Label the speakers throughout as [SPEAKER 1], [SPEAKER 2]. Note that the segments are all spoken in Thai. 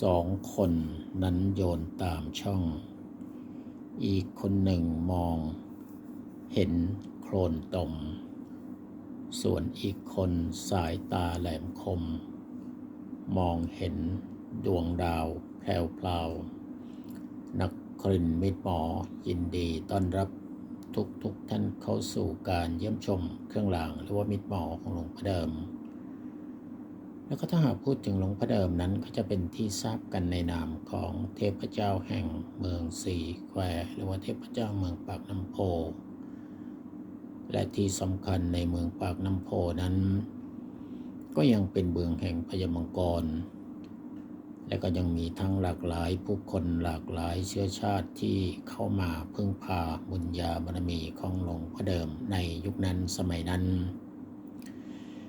[SPEAKER 1] สองคนนั้นโยนตามช่อง อีกคนหนึ่งมอง เห็นโคลนตม ส่วนอีกคนสายตาแหลมคม มองเห็นดวงดาวแพรวๆนักครินมิตรหมอยินดีต้อนรับทุกทุกๆท่านเข้าสู่การเยี่ยมชมเครื่องรางหรือว่ามิตรหมอของหลวงพ่อเดิม แล้วก็ถ้าหากพูดถึงหลวงพ่อเดิมนั้นก็จะเป็นที่ทราบกันในนามของเทพเจ้าแห่งเมืองสีแควหรือว่าเทพเจ้าเมืองปากน้ำโพ และที่สำคัญในเมืองปากน้ำโพนั้น ก็ยังเป็นเมืองแห่งพญมังกร และก็ยังมีทั้งหลากหลายผู้คนหลากหลายเชื้อชาติที่เข้ามาพึ่งพาบุญญาบารมีของหลวงพ่อเดิมในยุคนั้นสมัยนั้น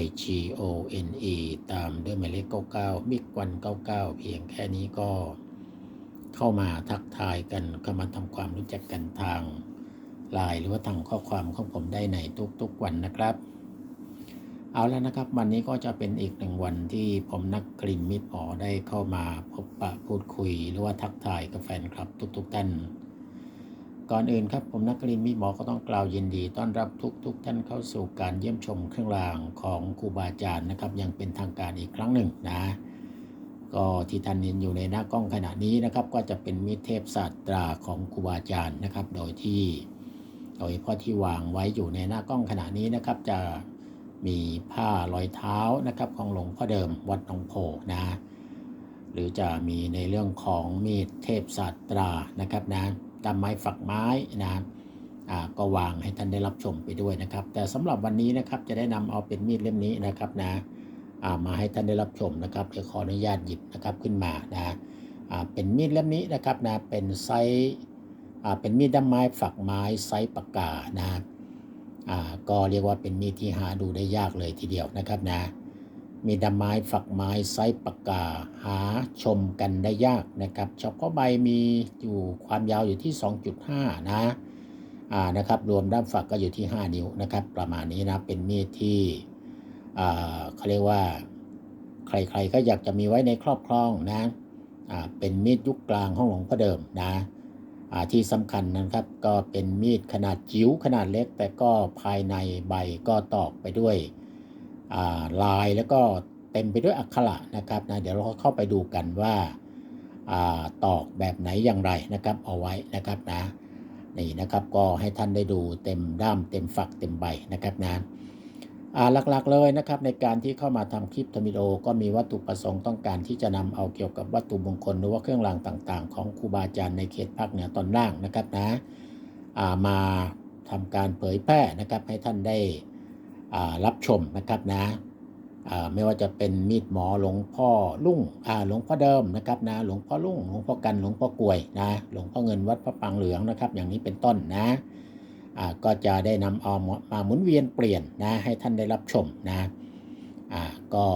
[SPEAKER 1] I G O N E ตามด้วยหมายเลข 99 มิกวัน 99 เพียงแค่นี้ก็เข้ามาทักทายกันเข้ามาทำความรู้จักกันทางไลน์หรือว่าทางข้อความของผมได้ในทุกๆวันนะครับ เอาแล้วนะครับ วันนี้ก็จะเป็นอีกหนึ่งวันที่ผมนักกลิ่นมิตรหมอได้เข้ามาพบปะพูดคุย หรือว่าทักทายกับแฟนคลับทุก ๆ ท่าน ก่อนอื่นครับผมนักกลินมิตรหมอก็ต้องกล่าวยินดี ต้อนรับทุกๆท่านเข้าสู่การเยี่ยมชมเครื่องรางของครูบาอาจารย์นะครับยังเป็นทางการอีกครั้งหนึ่งนะ ก็ที่ท่านเห็นอยู่ในหน้ากล้องขณะนี้นะครับ ก็จะเป็นมิเทพศาสตราของครูบาอาจารย์นะครับ โดยที่โดยเฉพาะที่วางไว้อยู่ในหน้ากล้องขณะนี้นะครับ จะมีผ้ารอยเท้านะครับ ของหลวงพ่อเดิมวัดหนองโพนะ หรือจะมีในเรื่องของมีดเทพศาสตรานะครับนะ ตามไม้ฝักไม้นะอ่าก็วางให้ท่านได้รับชมไปด้วยนะครับ แต่สำหรับวันนี้นะครับจะได้นำเอาเป็นมีดเล่มนี้นะครับนะมาให้ท่านได้รับชมนะครับเดี๋ยวขออนุญาตหยิบนะครับขึ้นมานะเป็นมีดเล่มนี้นะครับนะเป็นไซส์เป็นมีดด้ามไม้ฝักไม้ไซส์ปากกานะก็เรียกว่าเป็นมีดที่หาดูได้ยากเลยทีเดียวนะครับนะ มีดำไม้ฝักไม้ไซส์ปากกาหาชมกันได้ยากนะครับเฉพาะใบมีอยู่ความยาวอยู่ที่ 2.5 นะอ่านะครับรวมด้ามฝักก็อยู่ที่ 5 นิ้วนะครับ ประมาณนี้นะเป็นมีดที่อ่าเขาเรียกว่า ใครๆก็อยากจะมีไว้ในครอบครองนะอ่าเป็นมีดยุคกลางของหลวงพ่อเดิมนะอ่าที่สำคัญนะครับก็เป็นมีดขนาดจิ๋วขนาดเล็ก แต่ก็ภายในใบก็ตอกไปด้วย ลายแล้วก็เต็มไปด้วยอักขระนะครับนะเดี๋ยวเราเข้าไปดูกันว่าอตอกแบบไหนอย่างไรนะครับ เอาไว้นะครับนะนี่นะครับก็ให้ท่านได้ดูเต็มด้ามเต็มฝักเต็มใบนะครับนะหลักๆเลยนะครับในการที่เข้ามาทำคลิปทำวิดีโอก็มีวัตถุประสงค์ต้องการที่จะนำเอาเกี่ยวกับวัตถุมงคลหรือว่าเครื่องรางต่างๆ ของครูบาอาจารย์ในเขตภาคเหนือตอนล่างนะครับนะามาทำการเผยแพร่นะครับให้ท่านได้ รับชมนะครับนะไม่ว่าจะเป็นมีดหมอหลวงพ่อลุ่งหลวงพ่อเดิมนะครับนะหลวงพ่อลุ่งหลวงพ่อกันหลวงพ่อกลวยนะหลวงพ่อเงินวัดพระปางเหลืองนะครับ อย่างนี้เป็นต้นนะก็จะได้นำเอามาหมุนเวียนเปลี่ยนนะให้ท่านได้รับชมนะก็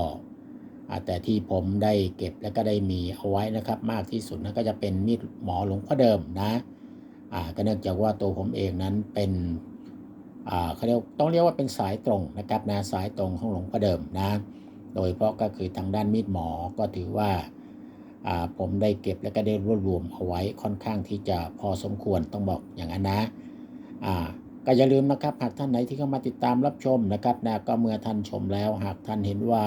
[SPEAKER 1] แต่ที่ผมได้เก็บแล้วก็ได้มีเอาไว้นะครับ มากที่สุดนะก็จะเป็นมีดหมอหลวงพ่อเดิมนะก็เนื่องจากว่าตัวผมเองนั้นเป็น เขาเรียกต้องเรียกว่าเป็นสายตรงนะครับนะสายตรงของหลวงพ่อเดิมนะโดยเฉพาะก็คือทางด้านมีดหมอก็ถือว่าาผมได้เก็บแล้วก็ได้รวบรวมเอาไว้ค่อนข้างที่จะพอสมควรต้องบอกอย่างนั้นนะอ่าก็อย่าลืมนะครับหากท่านไหนที่เข้ามาติดตามรับชมนะครับนะก็เมื่อท่านชมแล้ว หากท่านเห็นว่า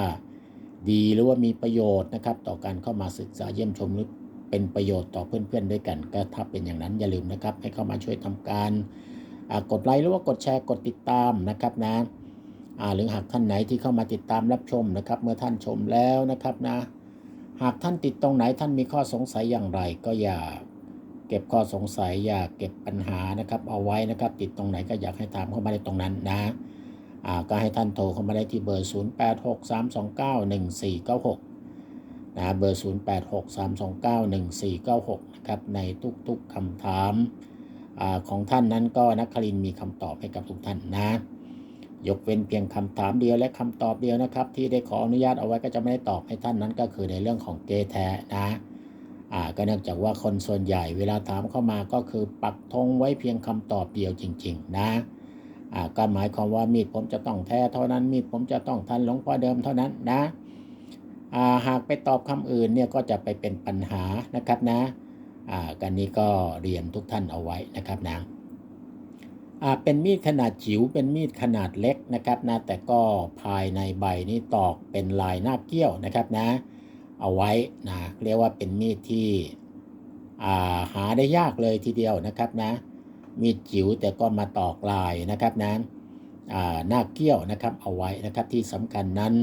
[SPEAKER 1] ดีหรือว่ามีประโยชน์นะครับ ต่อการเข้ามาศึกษาเยี่ยมชมหรือเป็นประโยชน์ต่อเพื่อนๆด้วยกัน ก็ถ้าเป็นอย่างนั้นอย่าลืมนะครับ ให้เข้ามาช่วยทำการ กดไลค์หรือว่ากดแชร์กดติดตามนะครับนะหรือหากท่านไหนที่เข้ามาติดตามรับชมนะครับ เมื่อท่านชมแล้วนะครับนะ หากท่านติดตรงไหนท่านมีข้อสงสัยอย่างไร ก็อย่าเก็บข้อสงสัยอย่าเก็บปัญหานะครับ เอาไว้นะครับ ติดตรงไหนก็อยากให้ถามเข้ามาในตรงนั้นนะก็ให้ท่านโทรเข้ามาได้ที่เบอร์ 0863291496นะเบอร์ 0863291496 นะครับในทุกๆคำถาม อของท่านนั้นก็นักคลินมีคำตอบให้กับทุกท่านนะ ยกเว้นเพียงคำถามเดียวและคำตอบเดียวนะครับ ที่ได้ขออนุญาตเอาไว้ก็จะไม่ได้ตอบให้ท่านนั้นก็คือในเรื่องของเกแท้นะอ่าก็เนื่องจากว่าคนส่วนใหญ่เวลาถามเข้ามาก็คือปักธงไว้เพียงคำตอบเดียวจริง ๆ นะอ่าก็หมายความว่ามีดผมจะต้องแท้เท่านั้น มีดผมจะต้องทันหลวงพ่อเดิมเท่านั้นนะอ่าหากไปตอบคำอื่นเนี่ยก็จะไปเป็นปัญหานะครับนะ อ่ากันนี้ก็เรียนทุกท่านเอาไว้นะครับนะอ่าเป็นมีดขนาดจิ๋วเป็นมีดขนาดเล็กนะครับนะแต่ก็ภายในใบนี้ตอกเป็นลายหน้าเกี้ยวนะครับนะ เอาไว้นะเรียกว่าเป็นมีดที่อ่าหาได้ยากเลยทีเดียวนะครับนะ มีดจิ๋วแต่ก็มาตอกลายนะครับนะหน้าเกี้ยวนะครับเอาไว้นะครับที่สำคัญนั้น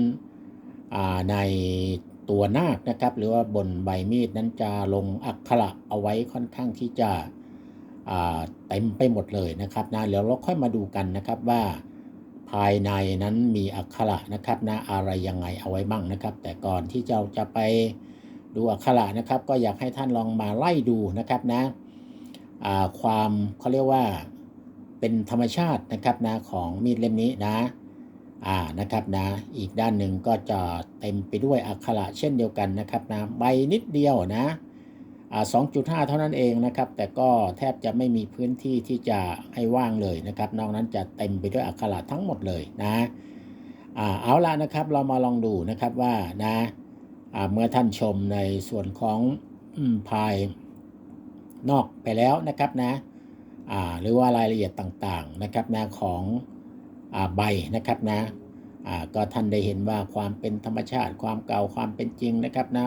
[SPEAKER 1] ใน ตัวนาคนะครับ หรือว่าบนใบมีดนั้นจะลงอักขระเอาไว้ค่อนข้างที่จะเต็มไปหมดเลยนะครับนะเดี๋ยวเราค่อยมาดูกันนะครับว่าภายในนั้นมีอักขระนะครับนะอะไรยังไงเอาไว้บ้างนะครับ แต่ก่อนที่เราจะไปดูอักขระนะครับ ก็อยากให้ท่านลองมาไล่ดูนะครับนะความเขาเรียกว่าเป็นธรรมชาตินะครับนะของมีดเล่มนี้นะ อ่านะครับนะอีกด้านหนึ่งก็จะเต็มไปด้วยอักขระเช่นเดียวกันนะครับนะใบนิดเดียวนะอ่า2.5 เท่านั้นเองนะครับ แต่ก็แทบจะไม่มีพื้นที่ที่จะให้ว่างเลยนะครับ นอกนั้นจะเต็มไปด้วยอักขระทั้งหมดเลยนะอ่าเอาละนะครับเรามาลองดูนะครับว่านะอ่าเมื่อท่านชมในส่วนของอมพายนอกไปแล้วนะครับนะอ่าหรือว่ารายละเอียดต่างๆนะครับนะของอ ใบนะครับนะก็ท่านได้เห็นว่าความเป็นธรรมชาติ ความเก่าความเป็นจริงนะครับนะ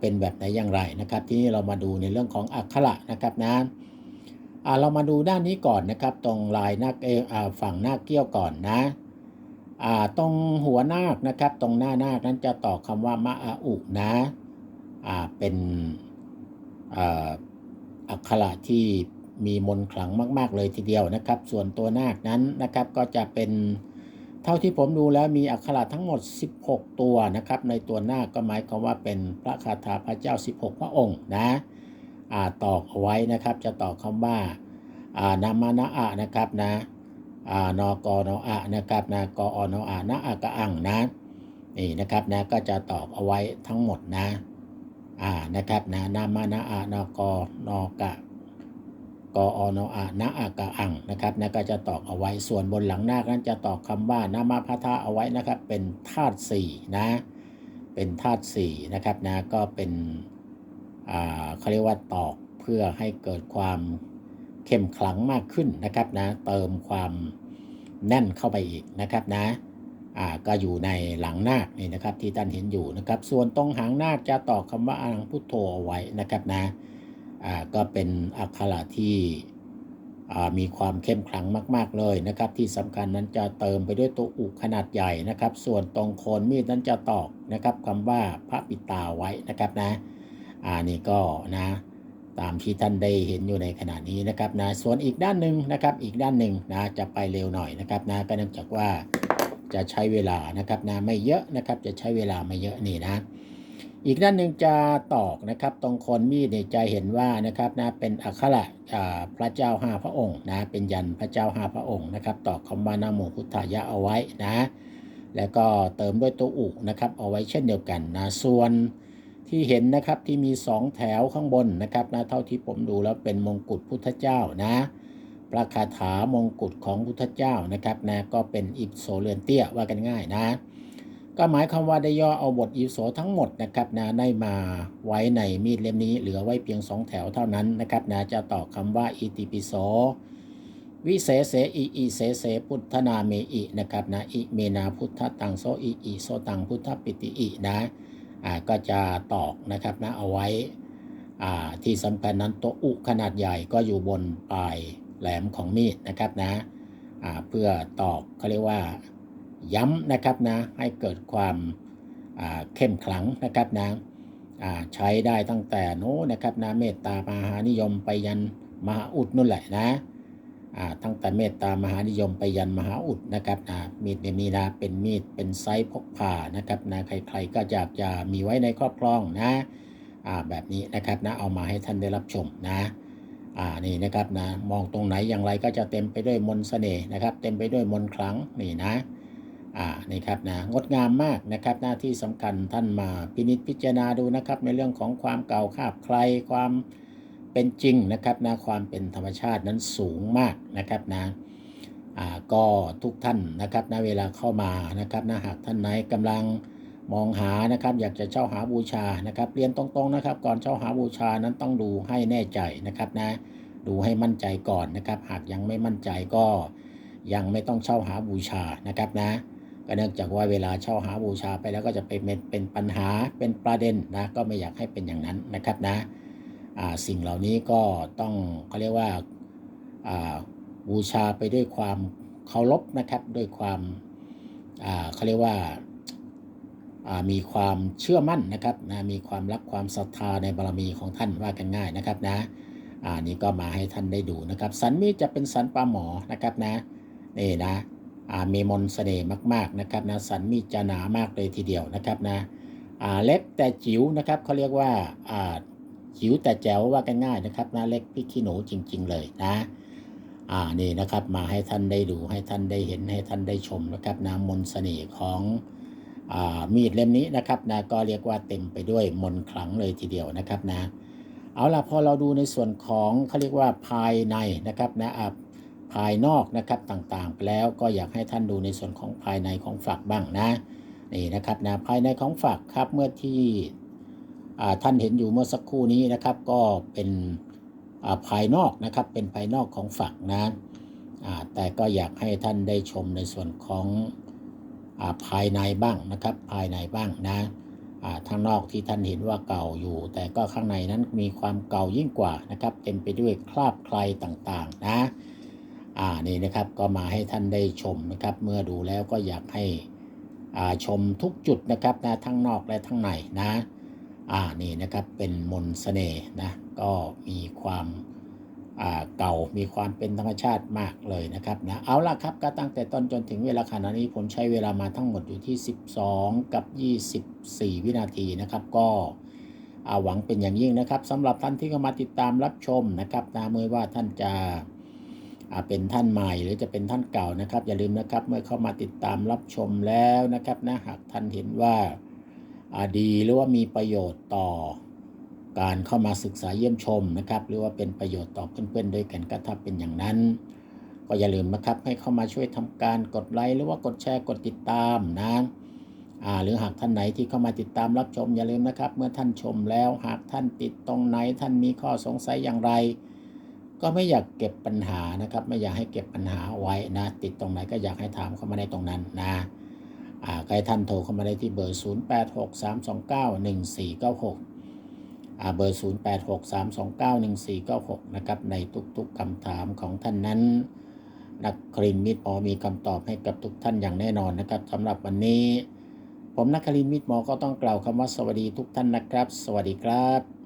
[SPEAKER 1] เป็นแบบไหนอย่างไรนะครับ ทีนี้เรามาดูในเรื่องของอักขระนะครับนะเรามาดูด้านนี้ก่อนนะครับ ตรงลายหน้าเอฝั่งหน้าเกี้ยวก่อนนะตรงหัวนาคนะครับ ตรงหน้านาคนั้นจะต่อคำว่ามะอาอุนะเป็นอักขระที่ มีมนขลังมาก ๆ เลยทีเดียวนะครับ ส่วนตัวนาคนั้นนะครับก็จะเป็นเท่าที่ผมดูแล้วมีอักขระทั้งหมด 16 ตัวนะครับ ในตัวน้าก็หมายความว่าเป็นพระคาถาพระเจ้า 16 พระองค์นะอ่าตอกเอาไว้นะครับ จะตอกคำว่าอ่านามานะอะนะครับนะอ่านกนอะนะครับนะกอนอะนะอะกะอังนะนี่นะครับนะก็จะตอกเอาไว้ทั้งหมดนะอ่านะครับนะนามานะอะนกนอกะ กออนอานะอากะอังนะครับนะก็จะตอกเอาไว้ส่วนบนหลังหน้านั้นจะตอกคำว่านามาพะทะเอาไว้นะครับ เป็นธาตุสี่นะเป็นธาตุสี่นะครับนะก็เป็นอ่าเขาเรียกว่าตอกเพื่อให้เกิดความเข้มขลังมากขึ้นนะครับนะเติมความแน่นเข้าไปอีกนะครับนะอ่าก็อยู่ในหลังนาคนี่นะครับที่ท่านเห็นอยู่นะครับ ส่วนตรงหางนาคจะตอกคำว่าอังพุทโธเอาไว้นะครับนะ ก็เป็นอักขระที่มีความเข้มขลังมาก ๆ เลยนะครับ ที่สำคัญนั้นจะเติมไปด้วยตัวอุขนาดใหญ่นะครับ ส่วนตรงโคนมีดนั้นจะตอกนะครับคำว่าพระปิตาไว้นะครับนะอ่านี่ก็นะตามที่ท่านได้เห็นอยู่ในขณะนี้นะครับนะส่วนอีกด้านหนึ่งนะครับอีกด้านหนึ่งนะจะไปเร็วหน่อยนะครับนะก็เนื่องจากว่าจะใช้เวลานะครับนะไม่เยอะนะครับจะใช้เวลาไม่เยอะนี่นะ อีกด้านหนึ่งจะตอกนะครับ ตรงคนมีดเนี่ยจะเห็นว่านะครับนะเป็นอักขระอ่าพระเจ้าห้าพระองค์นะเป็นยันพระเจ้าห้าพระองค์นะครับตอกคำว่านะโมพุทธายะเอาไว้นะ แล้วก็เติมด้วยตัวอุนะครับเอาไว้เช่นเดียวกันนะส่วนที่เห็นนะครับที่มีสองแถวข้างบนนะครับนะเท่าที่ผมดูแล้วเป็นมงกุฎพุทธเจ้านะพระคาถามงกุฎของพุทธเจ้านะครับนะก็เป็นอิปโสเรือนเตี้ยว่ากันง่ายนะ ก็หมายความว่าได้ย่อเอาบทอิโสทั้งหมดนะครับนะได้มาไว้ในมีดเล่มนี้เหลือไว้เพียงสองแถวเท่านั้นนะครับนะจะต่อคำว่าอิติปิโสวิเศษเสอิอิเสเสพุทธนาเมอินะครับนะอิเมนาพุทธตังโซอิอิโซตังพุทธปิติอินะอ่าก็จะตอกนะครับนะเอาไว้อ่าที่สำคัญนั้นตัวอุขนาดใหญ่ก็อยู่บนปลายแหลมของมีดนะครับนะอ่าเพื่อตอกเขาเรียกว่า ย้ำนะครับนะให้เกิดความเข้มขลังนะครับนะใช้ได้ตั้งแต่โน้นะครับนะเมตตามหานิยมไปยันมหาอุดนั่นแหละนะตั้งแต่เมตตามหานิยมไปยันมหาอุดนะครับนะมีดเนี่ยมีนะเป็นมีดเป็นไซส์พกพานะครับนะใครๆก็อยากจะมีไว้ในครอบครองนะแบบนี้นะครับนะเอามาให้ท่านได้รับชมนะอ่านี่นะครับนะมองตรงไหนอย่างไรก็จะเต็มไปด้วยมนต์เสน่ห์นะครับ เต็มไปด้วยมนต์ขลังนี่นะ อ่านี่ครับนะงดงามมากนะครับหน้าที่สำคัญท่านมาพินิจพิจารณาดูนะครับ ในเรื่องของความเก่าคาบใครความเป็นจริงนะครับนะความเป็นธรรมชาตินั้นสูงมากนะครับนะอ่าก็ทุกท่านนะครับนะเวลาเข้ามานะครับนะหากท่านไหนกำลังมองหานะครับอยากจะเช่าหาบูชานะครับเรียนตรงๆนะครับก่อนเช่าหาบูชานั้นต้องดูให้แน่ใจนะครับนะดูให้มั่นใจก่อนนะครับ หากยังไม่มั่นใจก็ยังไม่ต้องเช่าหาบูชานะครับนะ ก็เนื่องจากว่าเวลาเช่าหาบูชาไปแล้วก็จะเป็นเป็นปัญหาเป็นประเด็นนะก็ไม่อยากให้เป็นอย่างนั้นนะครับนะสิ่งเหล่านี้ก็ต้องเขาเรียกว่าบูชาไปด้วยความเคารพนะครับด้วยความเขาเรียกว่ามีความเชื่อมั่นนะครับนะมีความรักความศรัทธาในบารมีของท่านว่ากันง่ายนะครับนะอ่านี่ก็มาให้ท่านได้ดูนะครับ สันมีจะเป็นสันปลาหมอนะครับนะนี่นะ มีมนต์เสน่ห์มากๆนะครับนะสันมีจะหนามากเลยทีเดียวนะครับนะเล็กแต่จิ๋วนะครับเขาเรียกว่าจิ๋วแต่แจ๋วว่ากันง่ายนะครับนะเล็กพริกขี้หนูจริง ๆ เลยนะอ่านี่นะครับมาให้ท่านได้ดูให้ท่านได้เห็นให้ท่านได้ชมนะครับนะมนต์เสน่ห์ของอมีดเล่มนี้นะครับนะก็เรียกว่าเต็มไปด้วยมนต์ขลังเลยทีเดียวนะครับนะเอาล่ะพอเราดูในส่วนของเขาเรียกว่าภายในนะครับนะอะ ภายนอกนะครับต่างๆไปแล้วก็อยากให้ท่านดูในส่วนของภายในของฝักบ้างนะนี่นะครับนะภายในของฝักครับเมื่อที่ท่านเห็นอยู่เมื่อสักครู่นี้นะครับก็เป็นภายนอกนะครับเป็นภายนอกของฝักนะแต่ก็อยากให้ท่านได้ชมในส่วนของอภายในบ้างนะครับภายในบ้างนะทางนอกที่ท่านเห็นว่าเก่าอยู่ แต่ก็ข้างในนั้นมีความเก่ายิ่งกว่านะครับเต็มไปด้วยคราบใครต่างๆนะ อ่านี่นะครับก็มาให้ท่านได้ชมนะครับ เมื่อดูแล้วก็อยากให้อ่าชมทุกจุดนะครับนะทั้งนอกและทั้งในนะอ่านี่นะครับเป็นมนต์เสน่ห์นะก็มีความอ่าเก่ามีความเป็นธรรมชาติมากเลยนะครับนะเอาละครับก็ตั้งแต่ต้นจนถึงเวลาขณะนี้ผมใช้เวลามาทั้งหมดอยู่ที่ 12 กับ 24 วินาทีนะครับก็อาหวังเป็นอย่างยิ่งนะครับสำหรับท่านที่เข้ามาติดตามรับชมนะครับนะเมื่อว่าท่านจะ เป็นท่านใหม่หรือจะเป็นท่านเก่านะครับ อย่าลืมนะครับเมื่อเข้ามาติดตามรับชมแล้วนะครับนะหากท่านเห็นว่าดีหรือว่ามีประโยชน์ต่อการเข้ามาศึกษาเยี่ยมชมนะครับ หรือว่าเป็นประโยชน์ต่อเพื่อนๆด้วยกันก็ถ้าเป็นอย่างนั้น ก็อย่าลืมนะครับให้เข้ามาช่วยทำการกดไลค์หรือว่ากดแชร์กดติดตามนะหรือหากท่านไหนที่เข้ามาติดตามรับชมอย่าลืมนะครับ เมื่อท่านชมแล้วหากท่านติดตรงไหนท่านมีข้อสงสัยอย่างไร ก็ไม่อยากเก็บปัญหานะครับ ไม่อยากให้เก็บปัญหาไว้นะ ติดตรงไหนก็อยากให้ถามเข้ามาในตรงนั้นนะใครท่านโทรเข้ามาได้ที่เบอร์ 0863291496 เบอร์ 0863291496 นะครับ ในทุกๆคำถามของท่านนั้น นักครินมิตรหมอมีคำตอบให้กับทุกท่านอย่างแน่นอนนะครับสำหรับวันนี้ ผมนักครินมิตรหมอก็ต้องกล่าวคำว่าสวัสดีทุกท่านนะครับ สวัสดีครับ